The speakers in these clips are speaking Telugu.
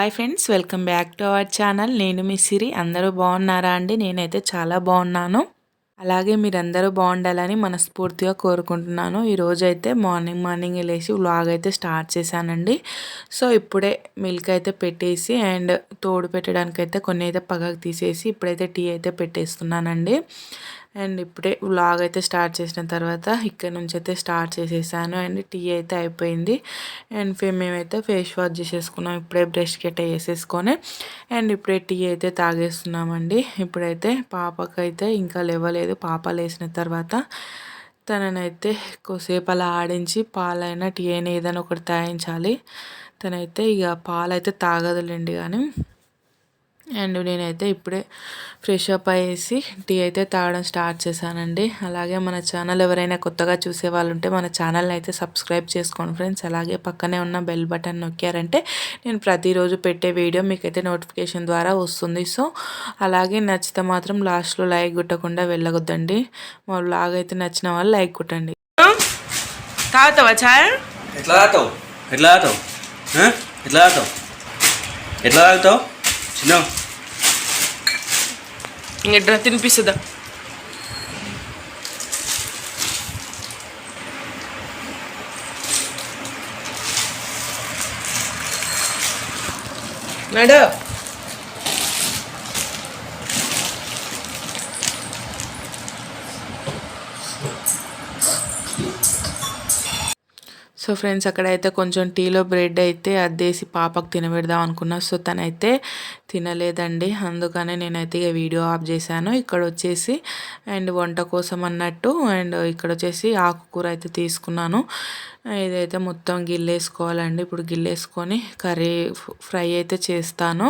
Hi friends welcome back to our channel. నేను మీ సిరి. అందరూ బాగున్నారా అండి? నేనైతే చాలా బాగున్నాను. అలాగే మీరందరూ బాగుండాలని మనస్ఫూర్తిగా కోరుకుంటున్నాను. ఈరోజు అయితే మార్నింగ్ మార్నింగ్ వెళ్ళేసి వ్లాగ్ అయితే స్టార్ట్ చేశానండి. సో ఇప్పుడే మిల్క్ అయితే పెట్టేసి అండ్ తోడు పెట్టడానికి అయితే కొన్ని అయితే పగకు తీసేసి ఇప్పుడైతే టీ అయితే పెట్టేస్తున్నానండి. అండ్ ఇప్పుడే వ్లాగ్ అయితే స్టార్ట్ చేసిన తర్వాత ఇక్కడ నుంచి అయితే స్టార్ట్ చేసేసాను. అండ్ టీ అయితే అయిపోయింది. అండ్ మేమైతే ఫేస్ వాష్ చేసేసుకున్నాం. ఇప్పుడే బ్రష్ గట్ట వేసేసుకొని అండ్ ఇప్పుడే టీ అయితే తాగేస్తున్నామండి. ఇప్పుడైతే పాపకైతే ఇంకా లేవలేదు. పాప లేసిన తర్వాత తననైతే కొద్దిసేపు అలా ఆడించి పాలైనా టీ అయినా ఏదైనా ఒకటి తాగించాలి. తనైతే ఇక పాలైతే తాగదులేండి కానీ అండ్ నేనైతే ఇప్పుడే ఫ్రెష్ అప్ అయ్యేసి టీ అయితే తాగడం స్టార్ట్ చేశానండి. అలాగే మన ఛానల్ ఎవరైనా కొత్తగా చూసే వాళ్ళు ఉంటే మన ఛానల్ని అయితే సబ్స్క్రైబ్ చేసుకోండి ఫ్రెండ్స్. అలాగే పక్కనే ఉన్న బెల్ బటన్ నొక్కారంటే నేను ప్రతిరోజు పెట్టే వీడియో మీకైతే నోటిఫికేషన్ ద్వారా వస్తుంది. సో అలాగే నచ్చితే మాత్రం లాస్ట్లో లైక్ కొట్టకుండా వెళ్ళగొద్దండి. మా లాగ్ అయితే నచ్చిన వాళ్ళు లైక్ కొట్టండి. తాగుతావా ఛాయ్ ఎట్లా తాగుతావు? ఎట్లా తాగుతావు? ఎట్లా తాగుతావు? ఎట్లా తాగుతావు? చిన్న ఇంక తినిపిస్తుందా నడు So friends అక్కడైతే కొంచెం టీలో బ్రెడ్ అయితే అద్దేసి పాపకు తినబెడదాం అనుకున్నా. సో తనైతే తినలేదండి. అందుకనే నేనైతే ఇక వీడియో ఆఫ్ చేశాను. ఇక్కడ వచ్చేసి అండ్ వంట కోసం అన్నట్టు అండ్ ఇక్కడ వచ్చేసి ఆకుకూర అయితే తీసుకున్నాను. ఇదైతే మొత్తం గిల్లేసుకోవాలండి. ఇప్పుడు గిల్లేసుకొని కర్రీ ఫ్రై అయితే చేస్తాను.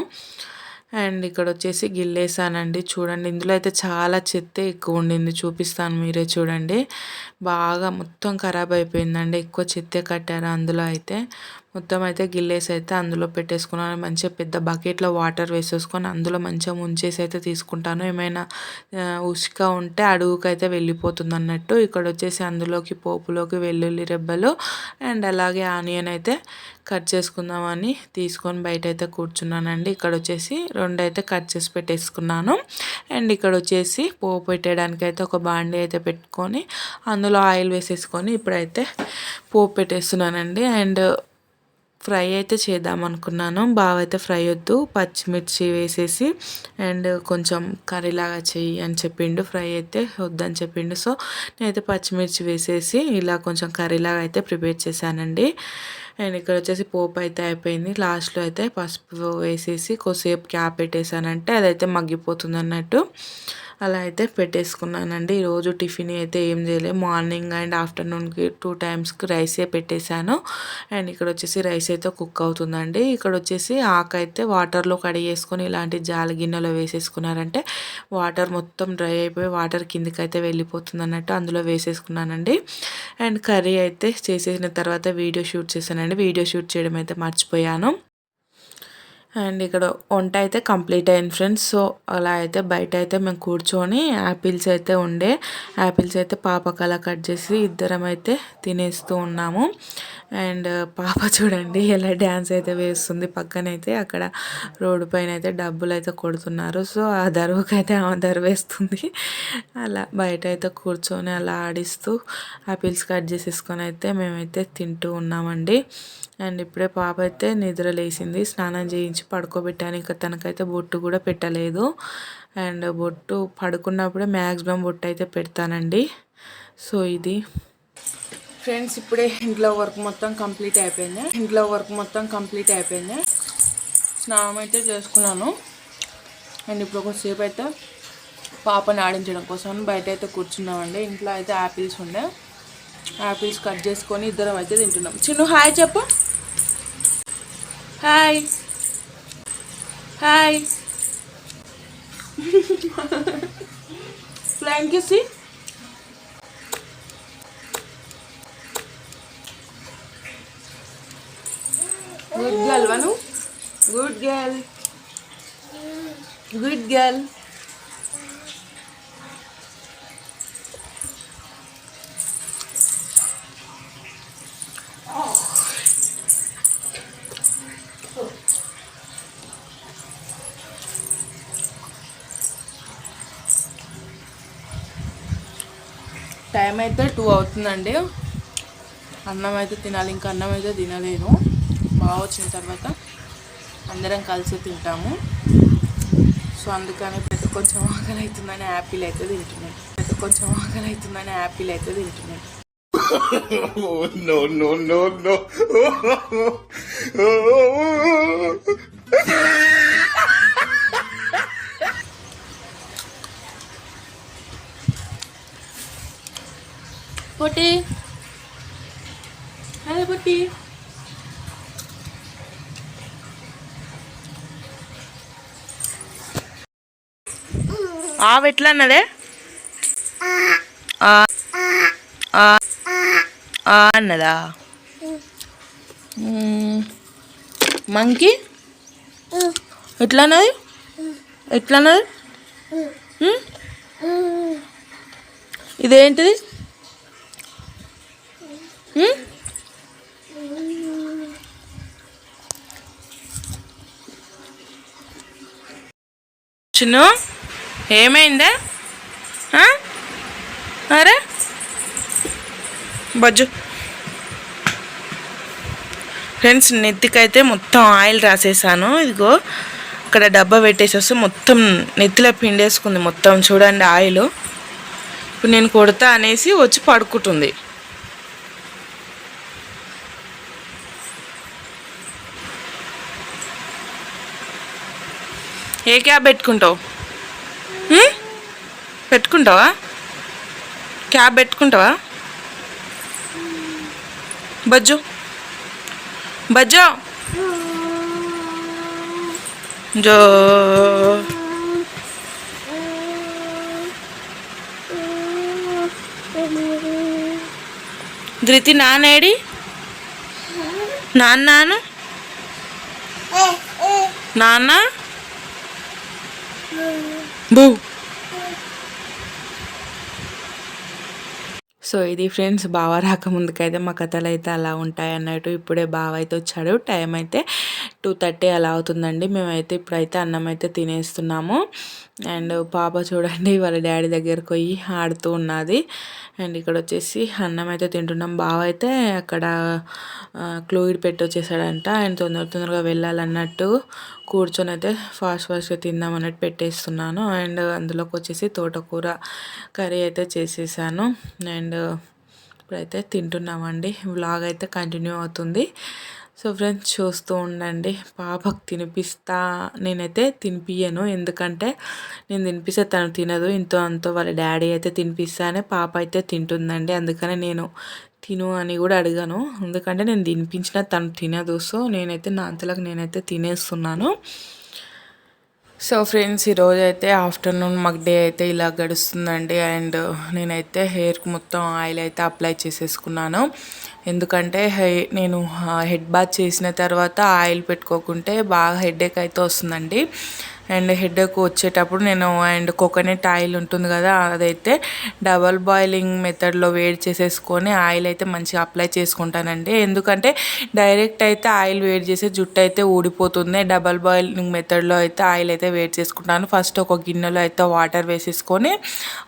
అండ్ ఇక్కడ వచ్చేసి గిల్లేసానండి. చూడండి ఇందులో అయితే చాలా చెత్త ఎక్కువ ఉండింది చూపిస్తాను మీరే చూడండి. బాగా మొత్తం ఖరాబ్ అయిపోయిందండి ఎక్కువ చెత్త కట్టారు అందులో అయితే. మొత్తం అయితే గిల్లేసి అయితే అందులో పెట్టేసుకున్నాను. మంచిగా పెద్ద బకెట్లో వాటర్ వేసేసుకొని అందులో మంచిగా ముంచేసి అయితే తీసుకుంటాను. ఏమైనా ఉసుక ఉంటే అడుగుకైతే వెళ్ళిపోతుంది అన్నట్టు ఇక్కడ వచ్చేసి అందులోకి పోపులోకి వెల్లుల్లి రెబ్బలు అండ్ అలాగే ఆనియన్ అయితే కట్ చేసుకుందామని తీసుకొని బయట అయితే కూర్చున్నానండి. ఇక్కడ వచ్చేసి రెండు అయితే కట్ చేసి పెట్టేసుకున్నాను. అండ్ ఇక్కడ వచ్చేసి పోపు పెట్టడానికి అయితే ఒక బాండీ అయితే పెట్టుకొని అందులో ఆయిల్ వేసేసుకొని ఇప్పుడైతే పోపు పెట్టేస్తున్నానండి. అండ్ ఫ్రై అయితే చేద్దాం అనుకున్నాను. బాగా అయితే ఫ్రై వద్దు. పచ్చిమిర్చి వేసేసి అండ్ కొంచెం కర్రీలాగా చెయ్యి అని చెప్పిండు. ఫ్రై అయితే వద్దని చెప్పిండు. సో నేనైతే పచ్చిమిర్చి వేసేసి ఇలా కొంచెం కర్రీలాగా అయితే ప్రిపేర్ చేశానండి. అండ్ ఇక్కడ వచ్చేసి పోపు అయితే అయిపోయింది. లాస్ట్లో అయితే పసుపు వేసేసి కొద్దిసేపు క్యాప్ పెట్టేశానంటే అదైతే మగ్గిపోతుంది అన్నట్టు. అలా అయితే పెట్టేసుకున్నానండి. ఈరోజు టిఫిన్ అయితే ఏం చేయలేదు. మార్నింగ్ అండ్ ఆఫ్టర్నూన్కి టూ టైమ్స్కి రైసే పెట్టేశాను. అండ్ ఇక్కడ వచ్చేసి రైస్ అయితే కుక్ అవుతుందండి. ఇక్కడ వచ్చేసి ఆకు అయితే వాటర్లో కడిగేసుకొని ఇలాంటి జాలి గిన్నెలో వేసేసుకున్నారంటే వాటర్ మొత్తం డ్రై అయిపోయి వాటర్ కిందకి అయితే వెళ్ళిపోతుంది అన్నట్టు అందులో వేసేసుకున్నానండి. అండ్ కర్రీ అయితే చేసేసిన తర్వాత వీడియో షూట్ చేశానండి. వీడియో షూట్ చేయడం అయితే మర్చిపోయాను. అండ్ ఇక్కడ వంట అయితే కంప్లీట్ అయింది ఫ్రెండ్స్. సో అలా అయితే బయట అయితే మేము కూర్చొని యాపిల్స్ అయితే ఉండే. యాపిల్స్ అయితే పాపకు అలా కట్ చేసి ఇద్దరం అయితే తినేస్తూ ఉన్నాము. అండ్ పాప చూడండి ఎలా డ్యాన్స్ అయితే వేస్తుంది. పక్కనైతే అక్కడ రోడ్డు పైన అయితే డబ్బులు అయితే కొడుతున్నారు. సో ఆ దరువుకి అయితే ఆమె దరువేస్తుంది అలా బయట అయితే కూర్చొని అలా ఆడిస్తూ ఆపిల్స్ కట్ చేసేసుకొని అయితే మేమైతే తింటూ ఉన్నామండి. అండ్ ఇప్పుడే పాప అయితే నిద్ర లేచింది. స్నానం చేయించి పడుకోబెట్టాను. ఇంకా తనకైతే బొట్టు కూడా పెట్టలేదు. అండ్ బొట్టు పడుకున్నప్పుడే మ్యాక్సిమం బొట్టు అయితే పెడతానండి. సో ఇది ఫ్రెండ్స్ ఇప్పుడే ఇంట్లో వర్క్ మొత్తం కంప్లీట్ అయిపోయింది. ఇంట్లో వర్క్ మొత్తం కంప్లీట్ అయిపోయింది. స్నానం అయితే చేసుకున్నాను. అండ్ ఇప్పుడు ఒకసేపు అయితే పాపని ఆడించడం కోసం బయట అయితే కూర్చున్నామండి. ఇంట్లో అయితే యాపిల్స్ ఉండే. యాపిల్స్ కట్ చేసుకొని ఇద్దరం అయితే తింటున్నాం. చిన్న హాయ్ చెప్పు. Hi. Hi. Flying kiss girl. Good girl. Time అయితే టూ అవుతుందండి అన్నం అయితే తినాలి ఇంకా అన్నం అయితే తినలేను బాగా వచ్చిన తర్వాత అందరం కలిసి తింటాము. సో అందుకని పెద్ద కొంచెం ఆకలి అవుతుందని యాపిల్ అయితే తింటున్నాయి పెద్ద కొంచెం ఆకలి అవుతుందని యాపిల్ అయితే తింటున్నాయి oh, no, no, no, no. Oh, oh, పొట్టి అదే పొట్టి ఆవు ఎట్లా అన్నదే? అన్నదా మంకీ? ఎట్లా అన్నది ఎట్లా అన్నది ఇదేంటిది చిన్న? ఏమైందా? అరే? బజ్జు. ఫ్రెండ్స్ నెత్తికైతే మొత్తం ఆయిల్ రాసేసాను. ఇదిగో అక్కడ డబ్బా పెట్టేసి వస్తే మొత్తం నెత్తిలో పిండేసుకుంది మొత్తం చూడండి ఆయిల్. ఇప్పుడు నేను కొడతా అనేసి వచ్చి పడుకుంటుంది. ఏ క్యాబ్ పెట్టుకుంటావు? పెట్టుకుంటావా? క్యాబ్ పెట్టుకుంటావా? బజ్జు. బజ్జో. జో. ధృతి నానేడి? నాన్నాను నాన్న నాన్న బూ సో ఇది ఫ్రెండ్స్ బావ రాకముందుకైతే మా కథలు అయితే అలా ఉంటాయి అన్నట్టు ఇప్పుడే బావ అయితే వచ్చాడు. టైం అయితే టూ థర్టీ అలా అవుతుందండి. మేమైతే ఇప్పుడైతే అన్నం అయితే తినేస్తున్నాము. అండ్ పాప చూడండి వాళ్ళ డాడీ దగ్గరకు పోయి ఆడుతూ ఉన్నది. అండ్ ఇక్కడ వచ్చేసి అన్నం అయితే తింటున్నాం. బావ అయితే అక్కడ క్లూయిడ్ పెట్టి వచ్చేసాడంట. అండ్ తొందర తొందరగా వెళ్ళాలన్నట్టు కూర్చొని అయితే ఫాస్ట్ ఫాస్ట్గా తిందాం అన్నట్టు పెట్టేస్తున్నాను. అండ్ అందులోకి వచ్చేసి తోటకూర కర్రీ అయితే చేసేసాను. అండ్ ఇప్పుడైతే తింటున్నామండి. వ్లాగ్ అయితే కంటిన్యూ అవుతుంది. సో ఫ్రెండ్స్ చూస్తూ ఉండండి. పాపకు తినిపిస్తా. నేనైతే తినిపించను ఎందుకంటే నేను తినిపిస్తే తను తినదు. ఇంతో అంతో వాళ్ళ డాడీ అయితే తినిపిస్తానే పాప అయితే తింటుందండి. అందుకనే నేను తిను అని కూడా అడిగాను. ఎందుకంటే నేను తినిపించిన తను తినదు. సో నేనైతే నా అంతలకు నేనైతే తినేస్తున్నాను. సో ఫ్రెండ్స్ ఈరోజు అయితే ఆఫ్టర్నూన్ మాకు డే అయితే ఇలా గడుస్తుందండి. అండ్ నేనైతే హెయిర్కి మొత్తం ఆయిల్ అయితే అప్లై చేసేసుకున్నాను. ఎందుకంటే నేను హెడ్ బాత్ చేసిన తర్వాత ఆయిల్ పెట్టుకోకుంటే బాగా హెడేక్ అయితే వస్తుందండి. అండ్ హెడేక్ వచ్చేటప్పుడు నేను అండ్ కోకోనట్ ఆయిల్ ఉంటుంది కదా అదైతే డబల్ బాయిలింగ్ మెథడ్లో వేడి చేసేసుకొని ఆయిల్ అయితే మంచిగా అప్లై చేసుకుంటానండి. ఎందుకంటే డైరెక్ట్ అయితే ఆయిల్ వేడి చేసే జుట్టు అయితే ఊడిపోతుంది. డబల్ బాయిలింగ్ మెథడ్లో అయితే ఆయిల్ అయితే వేడి చేసుకుంటాను. ఫస్ట్ ఒక గిన్నెలో అయితే వాటర్ వేసేసుకొని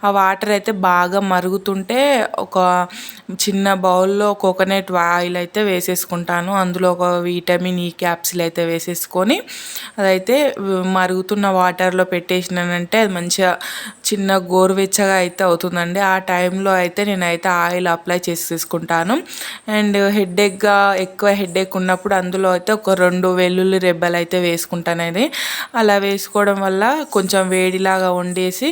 ఆ వాటర్ అయితే బాగా మరుగుతుంటే ఒక చిన్న బౌల్లో కోకోనట్ ఆయిల్ అయితే వేసేసుకుంటాను. అందులో ఒక విటమిన్ ఈ క్యాప్సిల్ అయితే వేసేసుకొని అదైతే మరుగుతున్న వాటర్లో పెట్టేసినానంటే అది మంచిగా చిన్న గోరువెచ్చగా అయితే అవుతుందండి. ఆ టైంలో అయితే నేనైతే ఆయిల్ అప్లై చేసేసుకుంటాను అండ్ హెడ్ఏక్గా ఎక్కువ హెడ్ఏక్ ఉన్నప్పుడు అందులో అయితే ఒక రెండు వెల్లుల్లి రెబ్బలు అయితే వేసుకుంటానది అలా వేసుకోవడం వల్ల కొంచెం వేడిలాగా వండేసి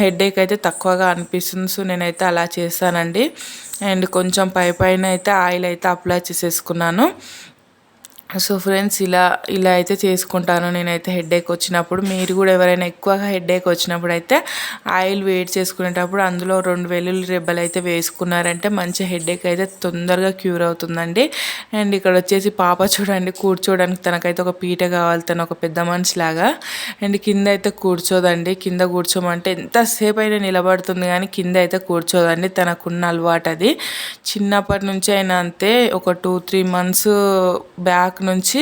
హెడ్ఏక్ అయితే తక్కువగా అనిపిస్తుంది. సో నేనైతే అలా చేస్తానండి. అండ్ కొంచెం పై పైన అయితే ఆయిల్ అయితే అప్లై చేసేసుకున్నాను. సో ఫ్రెండ్స్ ఇలా ఇలా అయితే చేసుకుంటాను. నేనైతే హెడేక్ వచ్చినప్పుడు మీరు కూడా ఎవరైనా ఎక్కువగా హెడేక్ వచ్చినప్పుడు అయితే ఆయిల్ వేడి చేసుకునేటప్పుడు అందులో రెండు వెల్లుల్లి రెబ్బలు అయితే వేసుకున్నారంటే మంచి హెడేక్ అయితే తొందరగా క్యూర్ అవుతుందండి. అండ్ ఇక్కడ వచ్చేసి పాప చూడండి కూర్చోడానికి తనకైతే ఒక పీట కావాలి తను ఒక పెద్ద మనిషిలాగా. అండ్ కింద అయితే కూర్చోదండి. కింద కూర్చోమంటే ఎంతసేపు అయినా నిలబడుతుంది కానీ కింద అయితే కూర్చోదండి. తనకున్న అలవాటు అది. చిన్నప్పటి నుంచి అయినా అంతే ఒక టూ త్రీ మంత్స్ బ్యాక్ నుంచి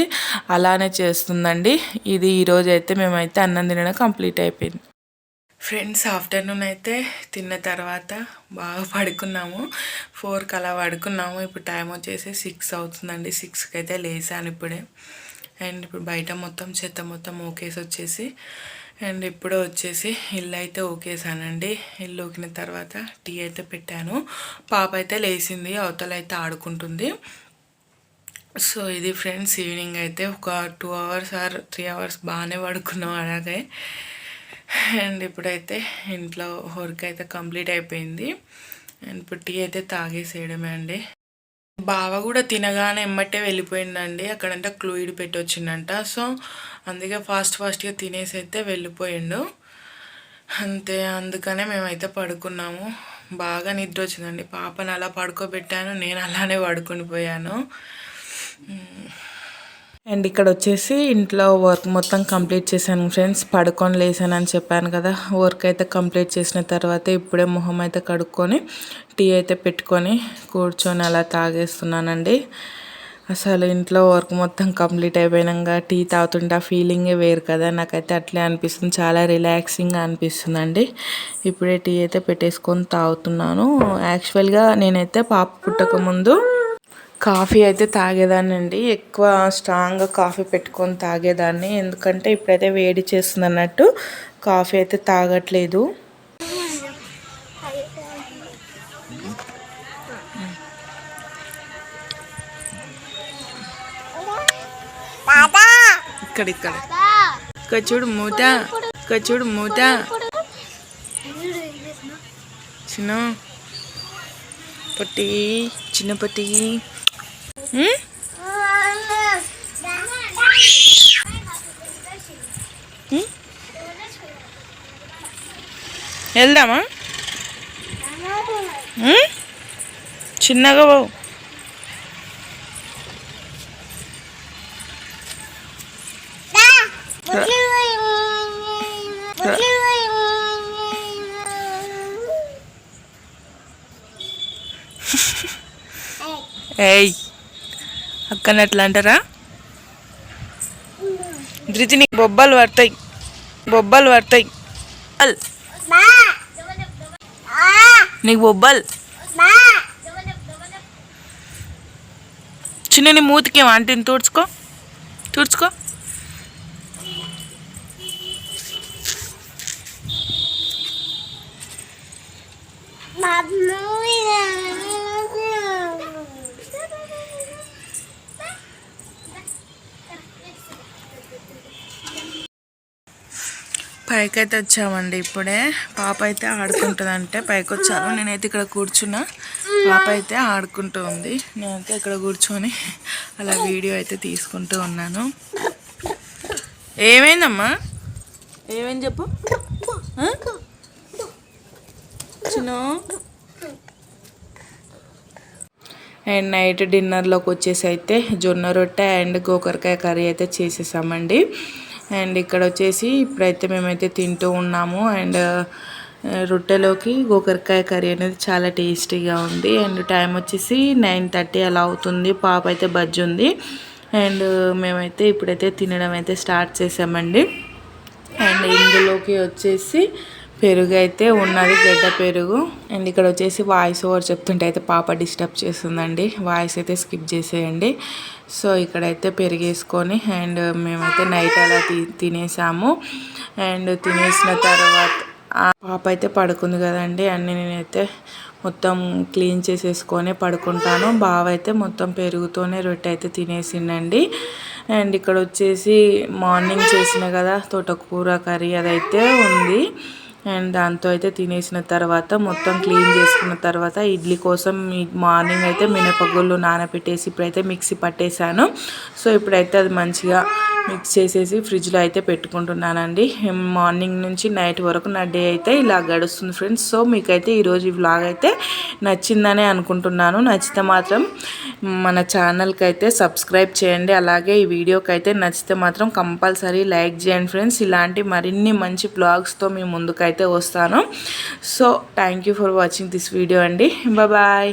అలానే చేస్తుందండి. ఇది ఈరోజు అయితే మేమైతే అన్నం తినడం కంప్లీట్ అయిపోయింది. ఫ్రెండ్స్ ఆఫ్టర్నూన్ అయితే తిన్న తర్వాత బాగా పడుకున్నాము. ఫోర్కి అలా పడుకున్నాము. ఇప్పుడు టైం వచ్చేసి సిక్స్ అవుతుందండి. సిక్స్కి అయితే లేసాను ఇప్పుడే. అండ్ ఇప్పుడు బయట మొత్తం చెత్త మొత్తం ఓకేసి వచ్చేసి అండ్ ఇప్పుడు వచ్చేసి ఇల్లు అయితే ఓకేసానండి. ఇల్లు ఓకిన తర్వాత టీ అయితే పెట్టాను. పాప అయితే లేచింది. అవతల అయితే ఆడుకుంటుంది. సో ఇది ఫ్రెండ్స్ ఈవినింగ్ అయితే ఒక two hours or three hours బాగానే పడుకున్నాం అలాగే. అండ్ ఇప్పుడైతే ఇంట్లో వర్క్ అయితే కంప్లీట్ అయిపోయింది. అండ్ ఇప్పుడు టీ అయితే తాగేసేయడమే అండి. బావ కూడా తినగానే ఎమ్మటే వెళ్ళిపోయిందండి. అక్కడంటే క్లూయిడ్ పెట్టి వచ్చిందంట సో అందుకే ఫాస్ట్ ఫాస్ట్గా తినేసి అయితే వెళ్ళిపోయిండు. అంతే అందుకనే మేమైతే పడుకున్నాము. బాగా నిద్ర వచ్చిందండి. పాపను అలా పడుకోబెట్టాను నేను అలానే పడుకొని పోయాను. అండ్ ఇక్కడ వచ్చేసి ఇంట్లో వర్క్ మొత్తం కంప్లీట్ చేశాను ఫ్రెండ్స్. పడుకొని లేసాను అని చెప్పాను కదా. వర్క్ అయితే కంప్లీట్ చేసిన తర్వాత ఇప్పుడే మొహం అయితే కడుక్కొని టీ అయితే పెట్టుకొని కూర్చొని అలా తాగేస్తున్నానండి. అసలు ఇంట్లో వర్క్ మొత్తం కంప్లీట్ అయిపోయినాక టీ తాగుతుంటే ఆ ఫీలింగే వేరు కదా. నాకైతే అట్లే అనిపిస్తుంది. చాలా రిలాక్సింగ్గా అనిపిస్తుందండి. ఇప్పుడే టీ అయితే పెట్టేసుకొని తాగుతున్నాను. యాక్చువల్గా నేనైతే పాప పుట్టక ముందు కాఫీ అయితే తాగేదాన్ని అండి ఎక్కువ స్ట్రాంగ్గా కాఫీ పెట్టుకొని తాగేదాన్ని. ఎందుకంటే ఇప్పుడైతే వేడి చేస్తుంది అన్నట్టు కాఫీ అయితే తాగట్లేదు. ఇక్కడ ఇక్కడ. ఇక్కడ చూడు మూత. ఇక్కడ చూడు మూత. చిన్న పొట్టి చిన్న పొట్టి. ఉమ్? ఉమ్? వెళ్దామా? ఉమ్? చిన్నగా బావు ఏయ్ అక్కని ఎట్లా అంటారా? ధృతి నీకు బొబ్బలు పడతాయి. బొబ్బలు పడతాయి. నీకు బొబ్బల్. చిన్న మూతికి ఆంటీని తుడుచుకో. తుడుచుకో. పైకి అయితే వచ్చామండి ఇప్పుడే. పాప అయితే ఆడుకుంటుందంటే పైకి వచ్చాను నేనైతే ఇక్కడ కూర్చున్నా. పాప అయితే ఆడుకుంటూ ఉంది. నేనైతే ఇక్కడ కూర్చొని అలా వీడియో అయితే తీసుకుంటూ ఉన్నాను. ఏమైందమ్మా? ఏమైంది చెప్పు? చిన్న? అండ్ నైట్ డిన్నర్లోకి వచ్చేసి అయితే జొన్న రొట్టె అండ్ గోకరకాయ కర్రీ అయితే చేసేసామండి. అండ్ ఇక్కడ వచ్చేసి ఇప్పుడైతే మేమైతే తింటూ ఉన్నాము అండ్ రొట్టెలోకి గోకరకాయ కర్రీ అనేది చాలా టేస్టీగా ఉంది. అండ్ టైం వచ్చేసి నైన్ థర్టీ అలా అవుతుంది. పాప అయితే బజ్జి ఉంది. అండ్ మేమైతే ఇప్పుడైతే తినడం అయితే స్టార్ట్ చేసామండి. అండ్ ఇందులోకి వచ్చేసి పెరుగు అయితే ఉన్నది గడ్డ పెరుగు. అండ్ ఇక్కడ వచ్చేసి వాయిస్ ఓవర్ చెప్తుంటే అయితే పాప డిస్టర్బ్ చేస్తుందండి. వాయిస్ అయితే స్కిప్ చేసేయండి. సో ఇక్కడైతే పెరిగేసుకొని అండ్ మేమైతే నైట్ అలా తి తినేసాము. అండ్ తినేసిన తర్వాత పాప అయితే పడుకుంది కదండి. అన్నీ నేనైతే మొత్తం క్లీన్ చేసేసుకొని పడుకుంటాను. బావ అయితే మొత్తం పెరుగుతోనే రొట్టె అయితే తినేసిండండి. అండ్ ఇక్కడ వచ్చేసి మార్నింగ్ చేసిన కదా తోటకూర కర్రీ అదైతే ఉంది. అండ్ దాంతో అయితే తినేసిన తర్వాత మొత్తం క్లీన్ చేసుకున్న తర్వాత ఇడ్లీ కోసం మార్నింగ్ అయితే మినపగుళ్ళు నానబెట్టేసి ఇప్పుడైతే మిక్సీ పట్టేశాను. సో ఇప్పుడైతే అది మంచిగా మిక్స్ చేసేసి ఫ్రిడ్జ్లో అయితే పెట్టుకుంటున్నానండి. మార్నింగ్ నుంచి నైట్ వరకు నా డే అయితే ఇలా గడుస్తుంది ఫ్రెండ్స్. సో మీకైతే ఈరోజు ఈ వ్లాగ్ అయితే నచ్చిందనే అనుకుంటున్నాను. నచ్చితే మాత్రం మన ఛానల్కి అయితే సబ్స్క్రైబ్ చేయండి. అలాగే ఈ వీడియోకి అయితే నచ్చితే మాత్రం కంపల్సరీ లైక్ చేయండి ఫ్రెండ్స్. ఇలాంటి మరిన్ని మంచి బ్లాగ్స్తో మీ ముందుకైతే అయితే వస్తాను. So thank you for watching this video అండి. బాయ్